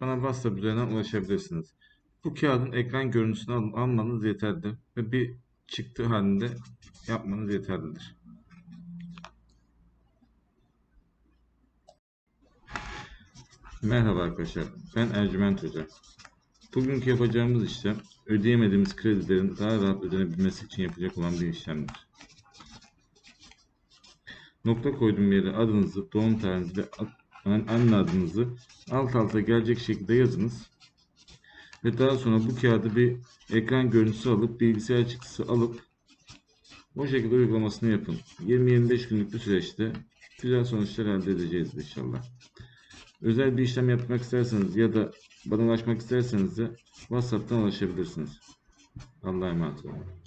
bana WhatsApp üzerinden ulaşabilirsiniz. Bu kağıdın ekran görüntüsünü al- almanız yeterlidir ve bir çıktı halinde yapmanız yeterlidir. Merhaba arkadaşlar, ben Ercüment Hoca. Bugünkü yapacağımız işlem, ödeyemediğimiz kredilerin daha rahat ödenebilmesi için yapacak olan bir işlemdir. Nokta koyduğum yere adınızı, doğum tarihinizi ve anne adınızı alt alta gelecek şekilde yazınız. Ve daha sonra bu kağıdı bir ekran görüntüsü alıp bilgisayar çıktısı alıp o şekilde uygulamasını yapın. 20-25 günlük bir süreçte güzel sonuçlar elde edeceğiz inşallah. Özel bir işlem yapmak isterseniz ya da bana ulaşmak isterseniz de WhatsApp'tan ulaşabilirsiniz. Allah'a emanet olun.